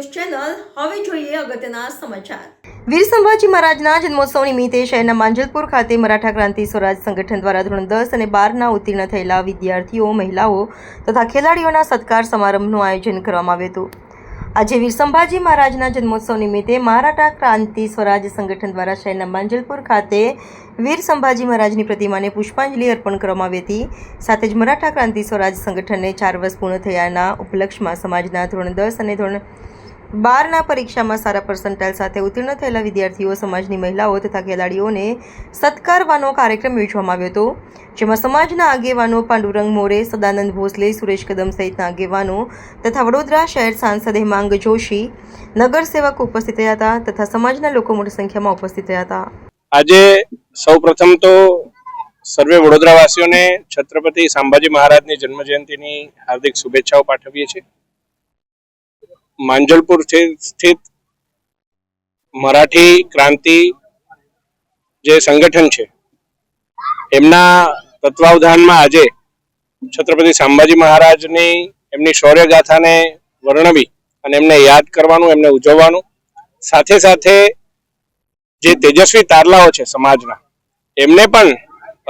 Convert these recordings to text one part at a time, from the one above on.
અગત્યના સમાચાર. વીર સંભાજી મહારાજના જન્મોત્સવ નિમિત્તે શહેરના માંજલપુર ખાતે મરાઠા ક્રાંતિ સ્વરાજ સંગઠન દ્વારા ધોરણ દસ અને બારના ઉત્તીર્ણ થયેલા વિદ્યાર્થીઓ, મહિલાઓ તથા ખેલાડીઓના સત્કાર સમારંભનું આયોજન કરવામાં આવ્યું હતું. આજે વીર સંભાજી મહારાજના જન્મોત્સવ નિમિત્તે મરાઠા ક્રાંતિ સ્વરાજ સંગઠન દ્વારા શહેરના માંજલપુર ખાતે વીર સંભાજી મહારાજની પ્રતિમાને પુષ્પાંજલિ અર્પણ કરવામાં આવી હતી. સાથે જ મરાઠા ક્રાંતિ સ્વરાજ સંગઠનને ચાર વર્ષ પૂર્ણ થયાના ઉપલક્ષમાં સમાજના ધોરણ દસ અને ધોરણ બારના પરીક્ષામાં સારા પર્સન્ટાઇલ સાથે ઉત્તીર્ણ થયેલા વિદ્યાર્થીઓ, સમાજની મહિલાઓ તથા ખેલાડીઓને સત્કારવાનો કાર્યક્રમ યોજવામાં આવ્યો હતો, જેમાં સમાજના આગેવાનો પાંડુરંગ મોરે, સદાનંદ ભોસલે, સુરેશ કદમ સહિતના આગેવાનો તથા વડોદરા શહેર સાંસદ હેમાંગ જોશી નગરસેવક ઉપસ્થિત રહ્યા હતા તથા સમાજના લોકો મોટી સંખ્યામાં ઉપસ્થિત રહ્યા હતા. આજે સૌ પ્રથમ તો સર્વે વડોદરાવાસીઓને છત્રપતિ સંભાજી મહારાજની જન્મજયંતિની હાર્દિક શુભેચ્છાઓ પાઠવીએ છીએ. માંજલપુર સ્થિ- સ્થિત મરાઠી ક્રાંતિ જે સંગઠન છે, એમના તત્વાવધાનમાં આજે છત્રપતિ સંભાજી મહારાજની એમની શૌર્યગાથાને વર્ણવી અને એમને યાદ કરવાનું, એમને ઉજવવાનું. સાથે સાથે જે તેજસ્વી તારલાઓ છે સમાજના, એમને પણ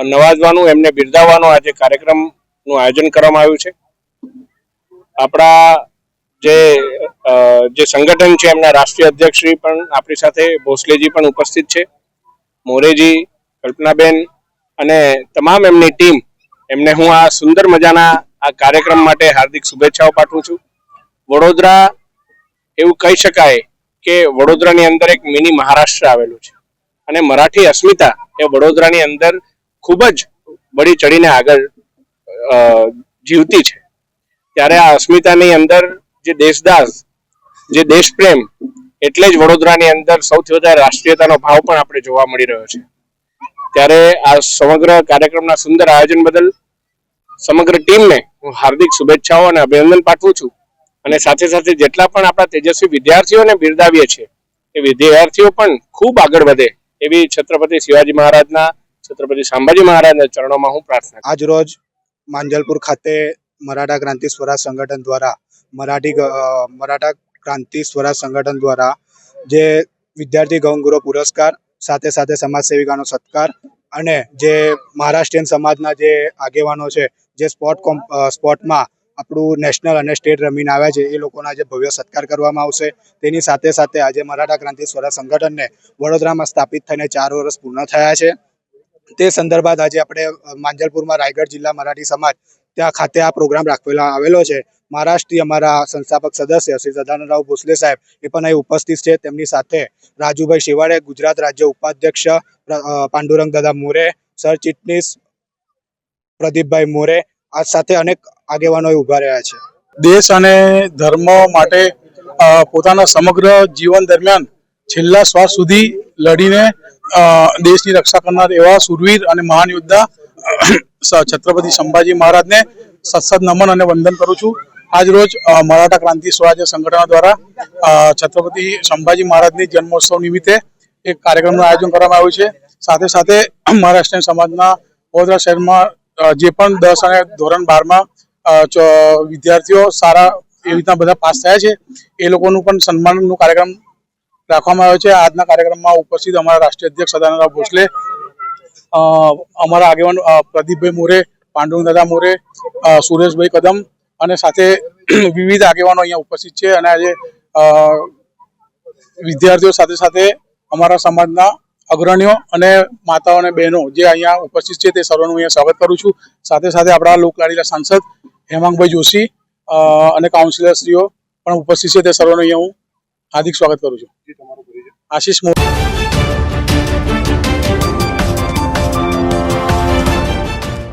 નવાજવાનું, એમને બિરદાવવાનો આજે કાર્યક્રમનું આયોજન કરવામાં આવ્યું છે. આપણા જે જે સંગઠન છે એમના રાષ્ટ્રીય અધ્યક્ષ શ્રી પણ આપણી સાથે, ભોસલેજી પણ ઉપસ્થિત છે. મોરેજી, કલ્પનાબેન અને તમામ એમની ટીમ, એમને હું આ સુંદર મજાના આ કાર્યક્રમ માટે હાર્દિક શુભેચ્છાઓ પાઠવું છું. વડોદરા, એવું કહી શકાય કે વડોદરાની અંદર એક મિની મહારાષ્ટ્ર આવેલું છે. અને મરાઠી અસ્મિતા એ વડોદરાની અંદર ખૂબ જ બળી ચડીને આગળ જીવતી છે. ત્યારે આ અસ્મિતાની અંદર જે દેશદાસ જે દેશપ્રેમ એટલે જ વડોદરાની અંદર સૌથી વધારે રાષ્ટ્રીયતાનો ભાવ પણ આપણે જોવા મળી રહ્યો છે. ત્યારે આ સમગ્ર કાર્યક્રમના સુંદર આયોજન બદલ સમગ્ર ટીમને હું હાર્દિક શુભેચ્છાઓ અને અભિનંદન પાઠવું છું. અને સાથે સાથે જેટલા પણ આપણા તેજસ્વી વિદ્યાર્થીઓને બિરદાવીએ છીએ, એ વિદ્યાર્થીઓ પણ ખૂબ આગળ વધે એવી છત્રપતિ શિવાજી મહારાજના, છત્રપતિ સંભાજી મહારાજના ચરણોમાં હું પ્રાર્થના આજ રોજ માંજલપુર ખાતે મરાઠા ક્રાંતિ સ્વરાજ સંગઠન દ્વારા મરાઠી મરાઠા ક્રાંતિ સ્વરાજ સંગઠન દ્વારા જે વિદ્યાર્થી ગૌગુરુ પુરસ્કાર, સાથે સાથે સમાજ સેવિકાનો સત્કાર અને જે મહારાષ્ટ્રીયન સમાજના જે આગેવાનો છે, જે સ્પોર્ટ સ્પોર્ટમાં આપણું નેશનલ અને સ્ટેટ રમીને આવ્યા છે, એ લોકોના જે ભવ્ય સત્કાર કરવામાં આવશે. તેની સાથે સાથે આજે મરાઠા ક્રાંતિ સ્વરાજ સંગઠનને વડોદરામાં સ્થાપિત થઈને ચાર વર્ષ પૂર્ણ થયા છે. તે સંદર્ભાત આજે આપણે માંજલપુરમાં રાયગઢ જિલ્લા મરાઠી સમાજ ત્યાં ખાતે આ પ્રોગ્રામ રાખવેલા, આવેલો છે. મહારાષ્ટ્રીય અમારા સંસ્થાપક સદસ્ય શ્રી સદાનંદરાવ ભોસલે સાહેબ એ પણ અહીં ઉપસ્થિત છે. તેમની સાથે રાજુભાઈ શિવાડે ગુજરાત રાજ્ય ઉપાધ્યક્ષ પાંડુરંગ દાદા મોરે, સર ચીટનીસ, પ્રદીપભાઈ મોરે, આ સાથે અનેક આગેવાનો ઊભા રહ્યા છે. દેશ અને ધર્મ માટે પોતાના સમગ્ર જીવન દરમિયાન છેલ્લા શ્વાસ સુધી લડીને દેશની રક્ષા કરનાર એવા સુરવીર અને મહાન યોદ્ધા છત્રપતિ સંભાજી મહારાજને સત્સદ નમન અને વંદન કરું છું. આજ રોજ મરાઠા ક્રાંતિ સ્વરાજ્ય સંગઠન દ્વારા છત્રપતિ સંભાજી મહારાજની જન્મોત્સવ નિમિત્તે એક કાર્યક્રમનું આયોજન કરવામાં આવ્યું છે. સાથે સાથે મહારાષ્ટ્રીયન સમાજના વડોદરા શહેરમાં જે પણ દસ અને ધોરણ બારમાં વિદ્યાર્થીઓ સારા એવી રીતના બધા પાસ થયા છે, એ લોકોનું પણ સન્માનનું કાર્યક્રમ રાખવામાં આવ્યો છે. આજના કાર્યક્રમમાં ઉપસ્થિત અમારા રાષ્ટ્રીય અધ્યક્ષ સદાનંદરાવ ભોસલે અમારા આગેવાન પ્રદીપભાઈ મોરે પાંડુરંગ દાદા મોરે સુરેશભાઈ કદમ અને સાથે વિવિધ આગેવાનો અહીંયા ઉપસ્થિત છે અને આજે વિદ્યાર્થીઓ સાથે સાથે અમારા સમાજના અગ્રણીઓ અને માતાઓ અને બહેનો જે અહીંયા ઉપસ્થિત છે તે સર્વનું અહીંયા સ્વાગત કરું છું. સાથે સાથે આપણા લોકલાડીલા સાંસદ હેમાંગભાઈ જોશી અને કાઉન્સિલરશ્રીઓ પણ ઉપસ્થિત છે તે સર્વનું અહીંયા હું હાર્દિક સ્વાગત કરું છું. આશીષ મો